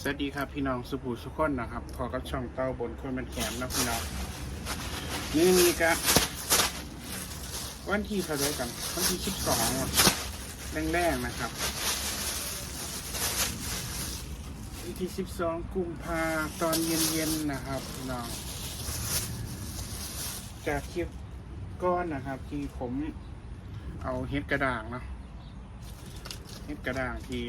สวัสดีครับพี่น้องสุภูสุขคนนะครับพอกับช่องเต้าบนคนเป็นแขมนะพี่น้องนี่มีกะวันที่เท่าไรกันวันที่สิบสองแรกๆนะครับวันที่สิบสองกุมภาตอนเย็นๆนะครับพี่น้องจากคลิปก้อนนะครับ ที่ผมเอาเฮ็ดกระด่างเนาะเฮ็ดกระด่างที่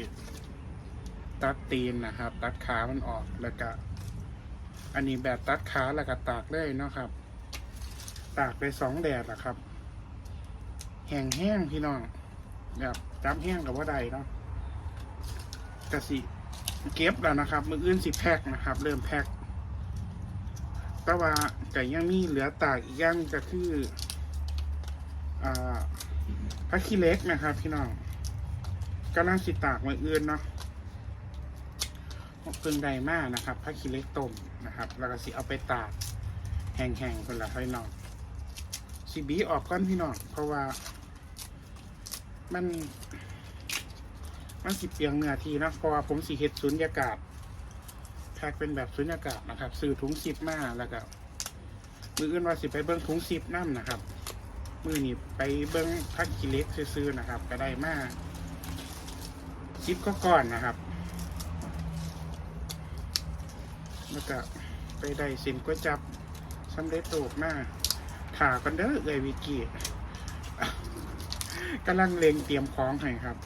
ตัดตีนนะครับ ตัดขามันออกแล้วก็ อันนี้แบบตัดขาแล้วก็ตากเลยเนาะครับ ตากไปสองแดดละครับ แห้งแห้งพี่น้องแบบจับแห้งกับว่าใดเนาะกะสิเก็บแล้วนะครับ มืออื่นสิแพ็กนะครับ เริ่มแพ็กแต่ว่าแต่ยังมีเหลือตากอีกย่างก็คืออ่าพักขี้เล็กนะครับ พี่น้องกำลังสิตากมืออื่นเนาะ เพิ่งได้มากนะครับผ้าคีเล็กต้มนะครับ แล้วก็สิเอาไปตากแห้งๆคนละค่อยนอกสิบีออกก้อนพี่น้องเพราะว่า มัน มันสิเปียงเนื้อทีนะเพราะว่าผมสีเห็ดสุญญากาศแพ็กเป็นแบบสุญญากาศนะครับซื้อถุงซิปมาแล้วก็มืออื่นว่าสิไปเบิ้งถุงซิปน้ำนะครับ มือนี่ไปเบิ้งพักคีเล็กซื้อๆนะครับ ก็ได้มากซิปก็ก่อนนะครับ แล้วก็ไปได้สินก๋วยจับสำเร็จรูปมาขากันเด้อเอยวิกิกำลังเลงเตรียมของให้ครับ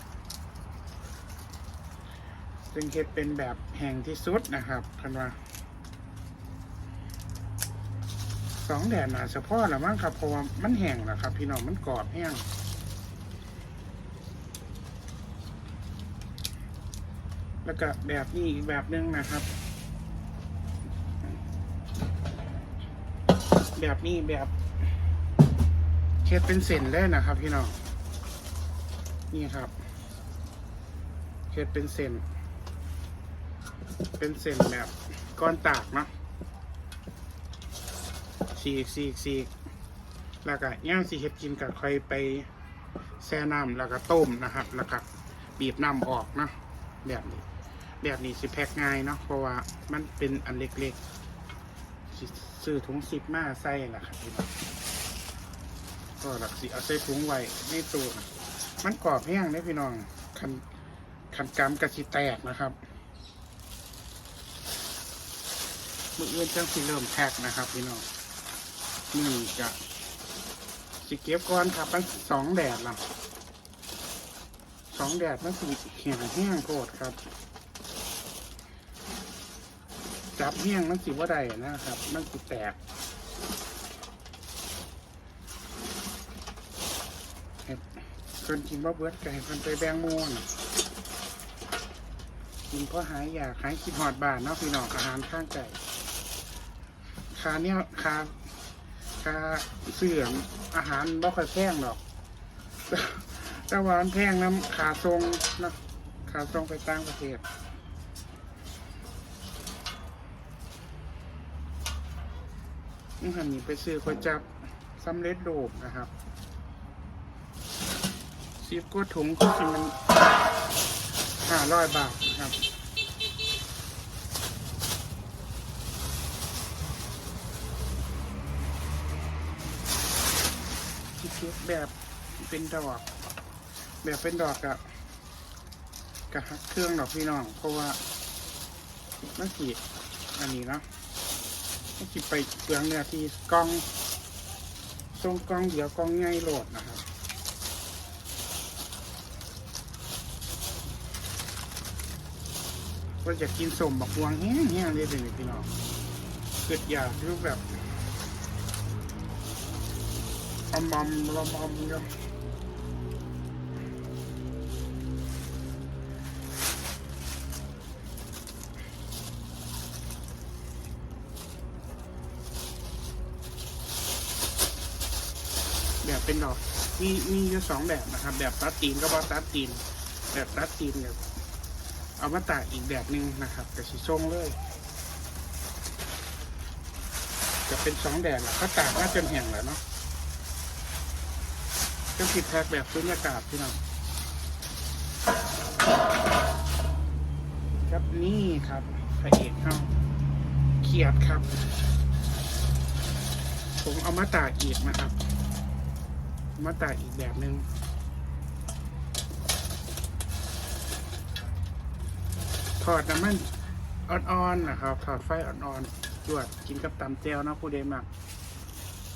ซึ่งเฮ็ดเป็นแบบแห้งที่สุดนะครับคันว่าสองแดดน่าเฉพาะละมั้งครับเพราะว่ามันแห้งแล้วครับ พี่น้องมันกรอบแห้งแล้วก็แบบนี้อีกแบบนึงนะครับ แบบนี้แบบเช็ดเป็นเส้นเลยนะครับ พี่น้องนี่ครับเช็ดเป็นเส้น เป็นเส้นแบบก้อนตากเนาะสีกสีกสีกแล้วก็ย่างสีเห็ดกินกับใครไปแช่น้ำแล้วก็ต้มนะครับ แล้วก็บีบน้ำออกนะแบบนี้ แบบนี้สิแพ็กง่ายเนาะเพราะว่ามันเป็นอันเล็กๆ ซื้อถุงซิปมาใส่นะครับพี่น้องก็หลักสิเอาใส่ถุงไว้ในตู้มันกรอบแห้งเลยพี่น้องคันคันกำกระสิแตกนะครับมือเอื่นจังสิเริ่มแพ็กนะครับ พี่น้องนี่จะสิเก็บก่อนครับมันสองแดดละสองแดดมันสิแห้งแห้งโคตรครับ จับเฮี้ยงมันสิว่าใดนะครับ มันสิแตกเฮ็ดคนกินบ่เบิดไก่คนไปแบงโมนกินเพราะหายอยากหายคิดหอดบานเนาะพี่น้องอาหารข้างไก่คาเนี่ยคาคาเสื่อมอาหารบ่ค่อยแพงหรอกแต่ว่านแพงน้ำขาทรงนะขาทรงไปต่างประเทศ นี่หันนี่ไปซื้อก๋วยจับสำเร็จรูปนะครับซีฟก็ถุงก็สิมันห้าร้อยบาทนะครับที่เก็บแบบเป็นดอก แบบเป็นดอกกับกับเครื่องดอกพี่น้อง เพราะว่ามันสีอันนี้เนาะ ก็จิไปเปลืองเนื้อที่กล้องทรงกล้องเดี๋ยวกล้องง่ายโหลดนะครับก็จะกินสมบักวงแห้งๆเลยเดี๋ยวนี้พี่น้องเกิดอยากรูปแบบอมอมลอมอมเนาะ แบบเป็นดอก มีมีอยู่สองแบบนะครับ แบบตัดตีนก็ว่าตัดตีน แบบตัดตีนแบบเอามาตากอีกแบบหนึ่งนะครับกับสีส้มเลย จะเป็นสองแดดก็ตากน่าจนแห้งแล้วเนาะก็ผิดแพ็กแบบสุญญากาศพี่น้องครับนี่ครับพระเอกเขาเขียดครับ ผมเอามาตากอีกนะครับ มาตากอีกแบบหนึง่งถอดน้ำมันอ่อนๆนะครับ ถอดไฟอ่อนๆจวดกินกับตำแจวเนะผู้ใดมัก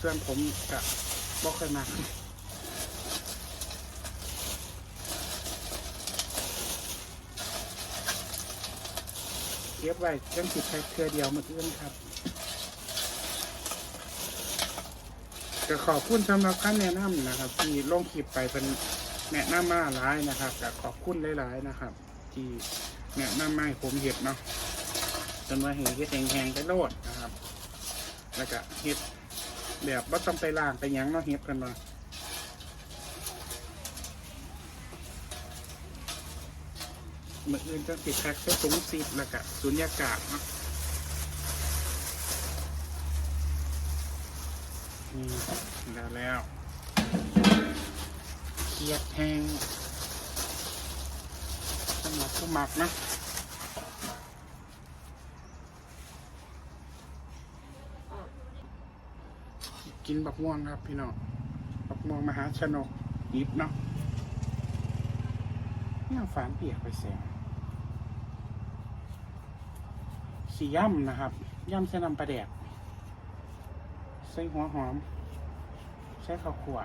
ส่วนผมกับบอกเคยมักเก็บไว้จังสิใช้เครือเดียวหมดเรื่องครับ ก็ขอบคุณสำหรับการแนะนำนะครับ ที่ลงคลิปไปเป็นแนะนำมาหลายนะครับก็ขอบคุณหลายๆนะครับ ที่แนะนำมาให้ผมเห็ดเนาะจนว่าเห็นเห็ดแหงๆไปโลดนะครับ แล้วก็เห็ดแบบว่าต้องไปล้างไปยังเนาะเห็ดกันมาเมื่ออื่นจะติดแพ็คใส่ถุงซีดแล้วก็สุญญากาศเนาะ นี่แล้วแล้วเคียดแห้งสำหรับผู้หมักนะกินบักม่วงครับพี่น้องบักม่วงมหาชนกยิบเนาะนี่เอาฝานเปียกไปแสงสีย่ำนะครับ ย่ำใส่น้ำปลาแดก ใส่หัวหอม ใส่ข้าวขั่ว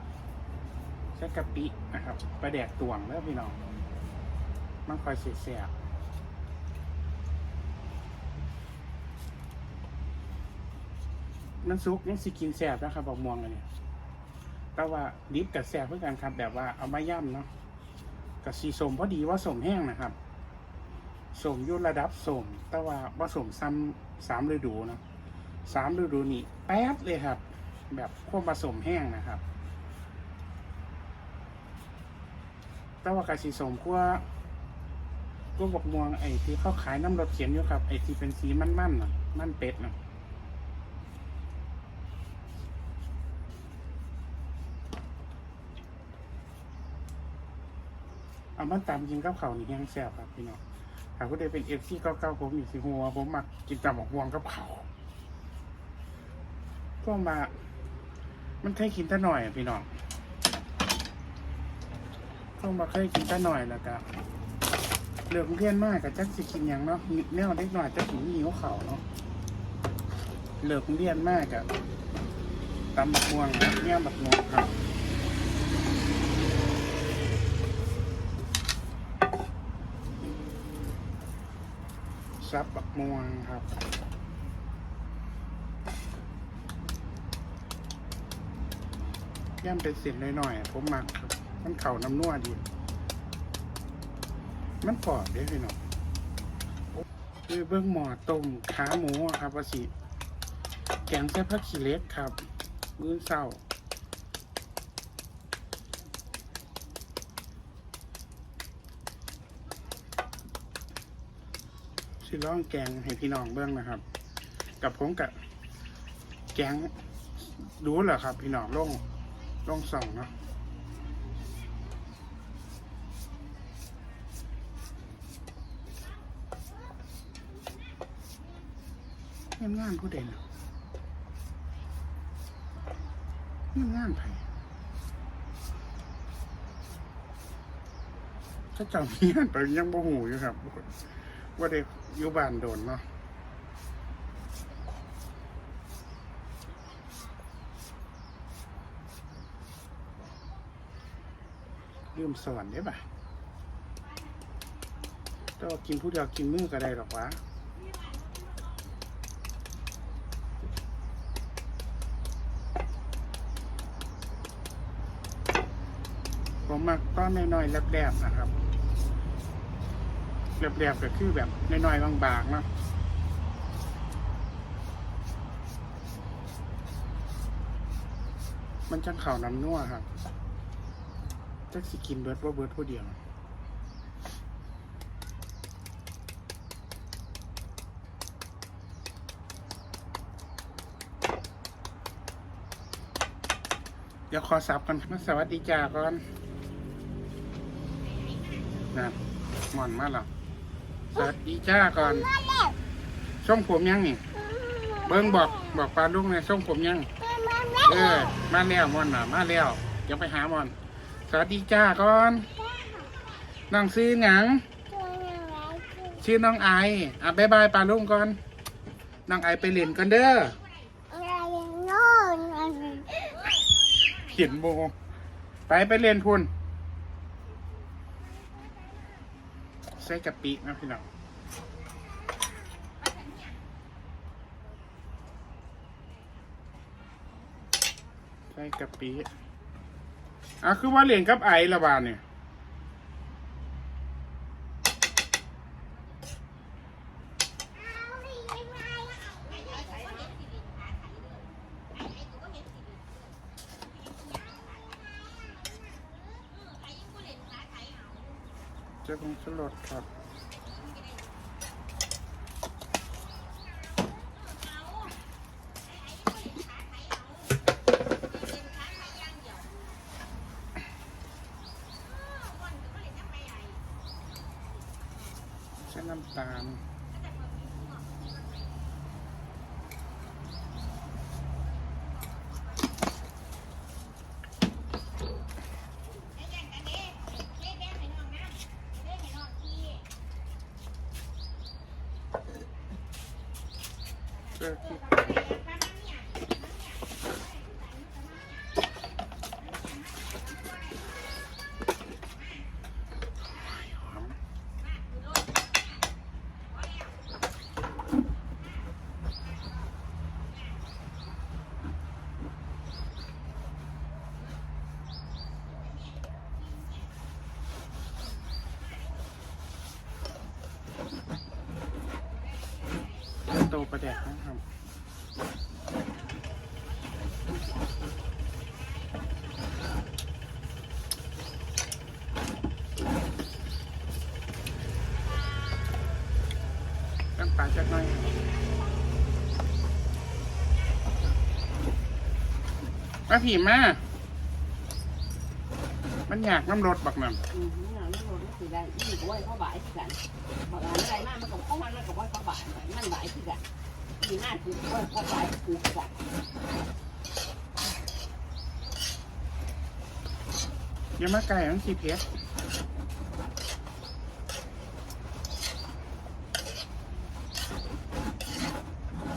ใส่กะปินะครับปลาแดกตวงแล้วพี่น้องมันคอยเสียบๆมันซุกยังสิกินแสบนะครับบอกม่วงอันเนี่ยแต่ว่าดิบกับแสบเพื่อกันครับ แบบว่าเอามาย่ำเนาะกับสีสมพอดีว่าสมแห้งนะครับสมยุระดับสมแต่ว่าว่าสมซ้ำสามฤดูเนาะ สามฤดูนี่แป๊ดเลยครับ แบบควบผสมแห้งนะครับ แต่ว่ากสีสมกว่าก็บอกม่วงไอ้ที่เขาขายน้ำรถเขียนอยู่ครับ ไอ้ที่เป็นสีมันๆน่ะมันเป็ดน่ะเอามันตามยิงกับเขานี่แห้งแซ่บครับพี่น้องถ้าก็ได้เป็นเอฟซีเก้าๆผมอีกสิหัวผมมักกินตำบอกม่วงกับเขา กมา มันเคยกินแต่หน่อยอะพี่น้องพวกมาเคยกินแต่หน่อยแล้วก็เหลือกเรียนมากกับจักสิกินอย่างเนาะแนวเล็กหน่อยจะถึงหิวเขาเนาะเหลือกเรียนมากกับตำบักม่วงครับเนี่ยบักม่วงครับซับบักม่วงครับ ย่ำเป็นเส้นหน่อยๆผมมักครับมันเข่าน้ำนัวดี มันกรอบเด้พี่น้องคือเบื้องหมอต้มขาหมูครับวสิแกงแซ่บผักขี้เล็กครับ มื้อเศร้าสิร้องแกงให้พี่น้องเบื้องนะครับ กับผมกับแกงรู้เหรอครับ พี่น้องลง ลงสองนะเงียบงานผู้เด่นเงียบงานไผถ้าเจำเงียนไปยังบ่หูอยู่ครับว่าเด็กอยู่บ้านโดนเนาะ ลืมสอนได้ปะแต่ว่ากินผู้เดียวกินมือก็ได้หรอกวะผมมักต้อนน้อยๆแลบๆนะครับแลบๆก็คือแบบน้อยๆบางๆเนาะมันจะเข่าน้ำนัวครับ จักสิกินเบิร์ดว่าเบิร์ดผู้เดียวเดี๋ยวขอสับกันมาสวัสดีจ้าก่อนนะหมอนมาแล้วสวัสดีจ้าก่อนส่งผมยังนี่ เบิ้งบอกบอกปลาลุงเลยส่งผมยัง เออ มาแล้วมอนน่ะ มาแล้วเดี๋ยวไปหามอน สวัสดีจ้าก่อนน้องซื้อหยัง ชื่อน้องไออะบายบายปลาลุงก่อน น้องไอไปเล่นกันเด้อเห็นโมไปไปเรียนพุ่นใส่กะปินะพี่น้องใส่กะปิ อะคือว่าเรียนกับไอละบาดเนี่ยเจะคงสลดครับ ใช้ น้ำตาล โตประแดกนะครับตั้งปลาจักหน่อยมาผีมา มันอยากน้ำรถบักนั่ คือได้นี่ก็ไหวเขาบ่ายคือกันบอกว่าอะไรมากมันก็เข้ามันมันก็ไหวเขาบ่ายมันบ่ายคือกันมีหน้าคือไหวเขาบ่ายคือกันย่ามาไก่ทั้งสีเพชร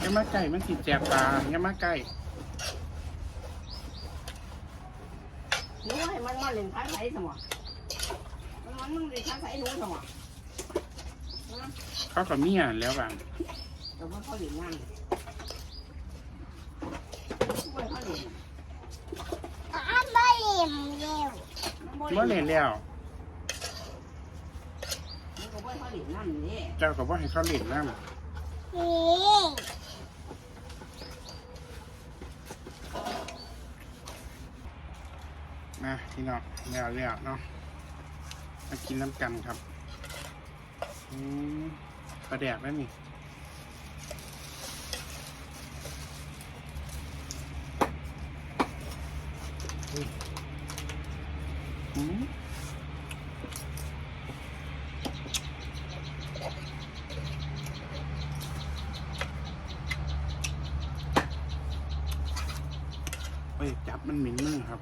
ย่ามาไก่มันสีแจกปลาอย่ามาไก่หนูให้มันมาเล่นท้ายไหลสมอง มันมันมึงเล่นท้ายไหลหนูสมองเขากับเมียแล้วบางแต่ว่าเขาเล่นงานไหวเขาเล่นเมื่อเล่นแล้วมันก็ไหวเขาเล่นงานนี่เจ้าก็บ่ให้เขาเล่นน้ำนะพี่น้องแล้วแล้วเนาะ มากินน้ำกันครับอืมปลาแดกแล้วนี่อืมเฮ้ยจับมันหม็นมือครับ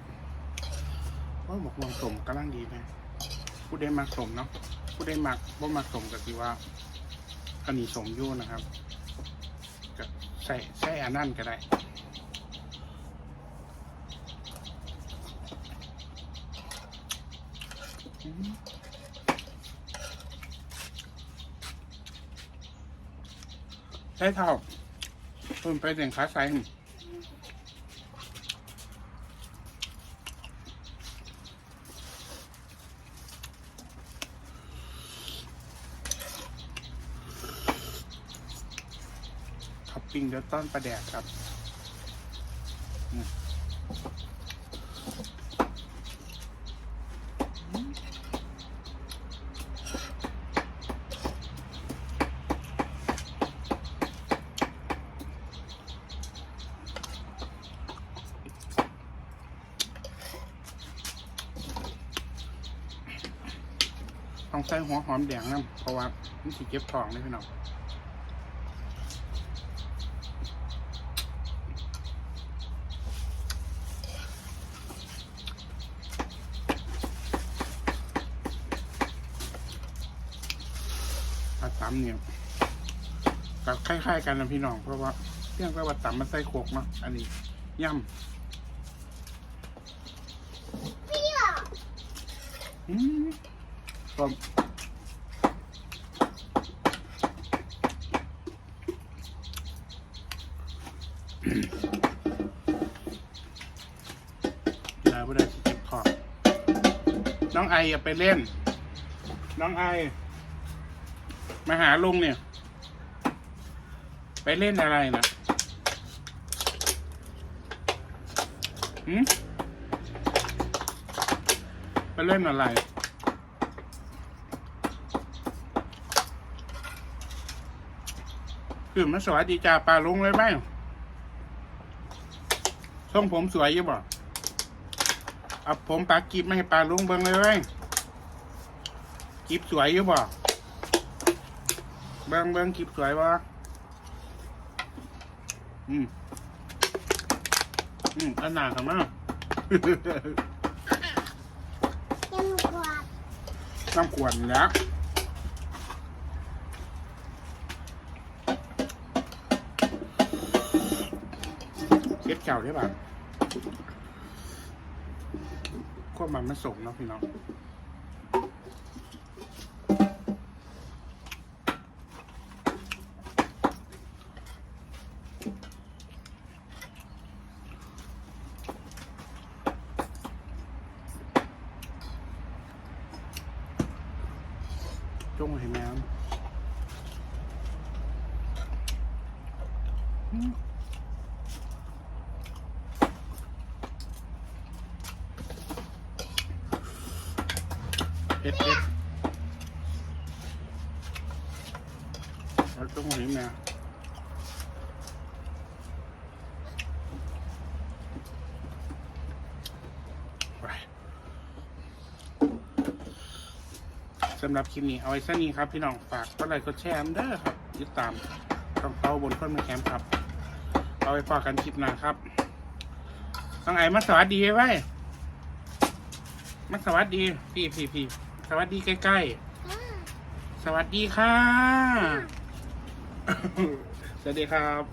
ว่าบอกวางสมกำลังดีเลย ผู้ได้มักสมเนาะผู้ได้มักบ่มักสมก็คือว่าอันนี้สมอยู่นะครับก็ใส่ใส่อันนั่นก็ได้ใช่เท่าเพิ่มไปเสียงขาใส่ ปิ้งเดยวต้อนปลาแดกครับต้องใส่หัวหอมแดงน้ำเพราะว่ามันสิเก็บท้องเลยพี่น้อง ตำเนี่ยกับคล้ายๆกันนะพี่น้อง เพราะว่าเพียงแต่ว่าตำมันใส่โขกเนาะอันนี้ย่ำอืมก็ยายไม่ได้สิเก็บขอบน้องไออย่าไปเล่น น้องไอ มาหาลุงเนี่ย ไปเล่นอะไรนะหืมไปเล่นอะไร คือมาสวัสดีจ่าปลาลุงเลยไหมทรงผมสวยยี่บ่เอาผมปากกิบมาให้ปลาลุงเบิ่งเลยเว้ยกิบสวยยี่บ่ เบิ่งเบิ่งกิบสวยบ่อืม อืมอันหนาครับมาน้ำขวดนี่แหล้วเช็ดเก่าได้ป่ะควบมันมันส่งเนาะพี่น้องจงให้แมวอืมเอ็ดเอ็ด เอาจงให้แมวไปสำหรับคลิปนี้เอาไว้สักนี้ครับ พี่น้องฝากกดไลค์กดแชร์เด้อครับติดตามต้องเต้าบนคนมาแคมป์ครับ เอาไว้พอกันคลิปหน้าครับต้องไอ้มาสวัสดีไว้มาสวัสดีพี่พี่พี่สวัสดีใกล้ๆ สวัสดีค่ะ สวัสดีครับ